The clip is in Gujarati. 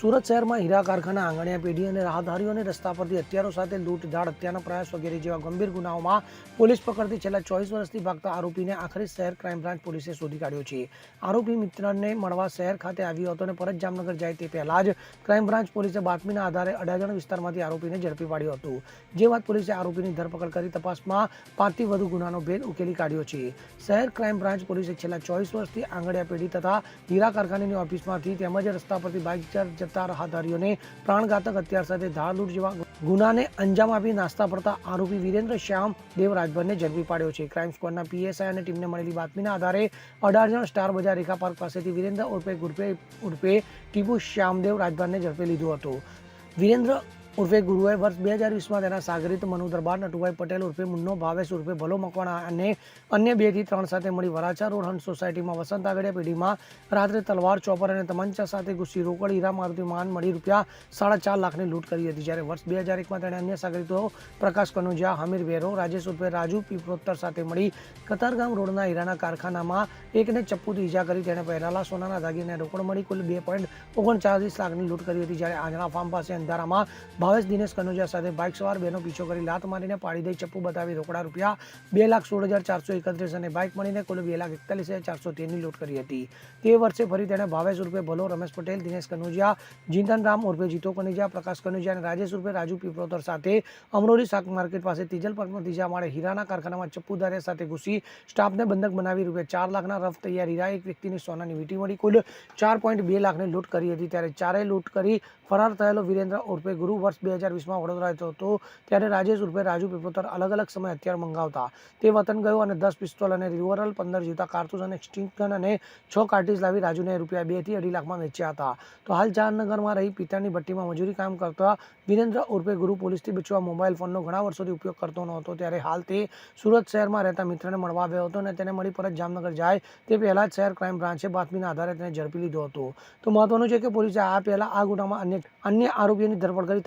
સુરત શહેરમાં હીરા કારખાના આંગણિયા પેઢી અને રાહદારીઓને રસ્તા પરથી હથિયારો સાથે લૂંટ ધાડ હત્યાના પ્રયાસ વગેરે જેવા ગંભીર ગુનાઓમાં પોલીસ પકડતી છેલ્લા ચોવીસ વર્ષથી ભાગતા આરોપીને આખરે શહેર ક્રાઇમ બ્રાન્ચ પોલીસે શોધી કાઢ્યો છે. આરોપી મિત્રને મળવા શહેર ખાતે આવ્યો હતો અને પરત જામનગર જાય તે પહેલા જ ક્રાઇમ બ્રાન્ચ પોલીસે બાતમીના આધારે અડાજણ વિસ્તારમાંથી આરોપીને ઝડપી પાડ્યો હતો. જે બાદ પોલીસે આરોપીની ધરપકડ કરી તપાસમાં પાંચથી વધુ ગુનાનો ભેદ ઉકેલી કાઢ્યો છે. શહેર ક્રાઇમ બ્રાન્ચ પોલીસે છેલ્લા ચોવીસ વર્ષથી આંગણિયા પેઢી તથા હીરા કારખાનાની ઓફિસમાંથી તેમજ રસ્તા પરથી બાઇક પર રાહદારીઓને પ્રાણઘાતક હથિયાર સાથે ધારલૂટ જેવા ગુનાને અંજામ આપી નાસ્તા પડતા આરોપી વિરેન્દ્ર શ્યામ દેવ રાજભરને ઝડપી પાડ્યો છે. ક્રાઇમ સ્કવોડના પીએસઆઈ અને ટીમને મળેલી બાતમીના આધારે અઢારજણ સ્ટાર બજાર રેખા પાર્ક પાસેથી વિરેન્દ્ર ઉર્ફે ગુરપે ઉર્ફે ટીપુ શ્યામદેવ રાજભરને ઝડપી લીધો હતો. વિરેન્દ્ર ઉર્ફે ગુરુએ વર્ષ બે હજાર વીસમાં તેના સાગરિત મનુ દરબાર નટુભાઈ પટેલ ઉર્ફે મુન્નો ભાવેશ ઉર્ફે ભલો મકવાણા અને અન્ય બેથી ત્રણ સાથે મળી વરાછા રોડ હંસ સોસાયટીમાં વસંત આગળિયા પેઢીમાં રાત્રે તલવાર ચોપર અને તમંચા સાથે ઘૂસી રોકડ હીરા મારુતિ માન મળી રૂપિયા સાડા ચાર લાખની લૂંટ કરી હતી. જ્યારે વર્ષ બે હજાર એકમાં તેણે અન્ય સાગરિતો પ્રકાશ કનોજિયા, હમીર વેરો, રાજેશ ઉર્ફે રાજુ પીપરોત્તર સાથે મળી કતારગામ રોડના હીરાના કારખાનામાં એકને ચપ્પુથી ઈજા કરી તેણે પહેરાલા સોનાના દાગીને રોકડ મળી કુલ બે પોઈન્ટ ઓગણચાલીસ લાખની લૂંટ કરી હતી. જ્યારે આંજણા ફાર્મ પાસે અંધારામાં ભાવેશ દિનેશ કનોજિયા સાથે બાઇક સવાર બેનો પીછો કરી લાત મારીને પાડી દઈ ચપ્પુ બતાવી રોકડા રૂપિયા બે લાખ સોળ હજાર ચારસો એકત્રીસ અને બાઇક મળીને કુલ બે લાખ એકતાલીસ હજાર ચારસો તેરની લૂંટ કરી હતી. તે વર્ષે ફરી તેણે ભાવેશ ઉર્ફે ભલો રમેશ પટેલ, દિનેશ કનોજિયા, જીંતન રામ ઉર્ફે જીતો કનોજિયા, પ્રકાશ કનોજિયા અને રાજેશ ઉર્ફે રાજુ પીપરોતર સાથે અમરોલી શાક માર્કેટ પાસે તીજલ પાર્કમાં ત્રીજા માળે હીરાના કારખાનામાં ચપ્પુધારે સાથે ઘૂસી સ્ટાફને બંધક બનાવી રૂપિયા ચાર લાખના રફ તૈયાર. હીરા એક વ્યક્તિની સોનાની વીંટી મળી કુલ ચાર પોઈન્ટ બે લાખની લૂંટ કરી હતી. ત્યારે ચારેય લૂંટ કરી ફરાર થયેલો વિરેન્દ્ર ઉર્ફે ગુરુ વર્ષ બે હજાર વીસમાં વડોદરા હતો, ત્યારે રાજેશ ઉર્ફે રાજુ પીપોતર અલગ અલગ સમય હથિયાર મંગાવતા. તે વતન ગયો અને દસ પિસ્તોલ અને રિવરલ પંદર જીવતા કારતૂસ અને સ્ટિંક ગન અને છ કાર્ટીસ લાવી રાજુને રૂપિયા બેથી અઢી લાખમાં વેચ્યા હતા. તો હાલ જામનગરમાં રહી પિતાની ભઠ્ઠીમાં મજૂરી કામ કરતા વિરેન્દ્ર ઉર્ફે ગુરુ પોલીસથી બચવા મોબાઈલ ફોનનો ઘણા વર્ષોથી ઉપયોગ કરતો નહોતો. ત્યારે હાલ તે સુરત શહેરમાં રહેતા મિત્રને મળવા આવ્યો હતો અને તેને મળી પરત જામનગર જાય તે પહેલા જ શહેર ક્રાઇમ બ્રાન્ચે બાતમીના આધારે તેને ઝડપી લીધો હતો. તો મહત્વનું છે કે પોલીસે આ પહેલા આ ગુનામાં અન્ય અન્ય આરોપીઓની ધરપકડ કરી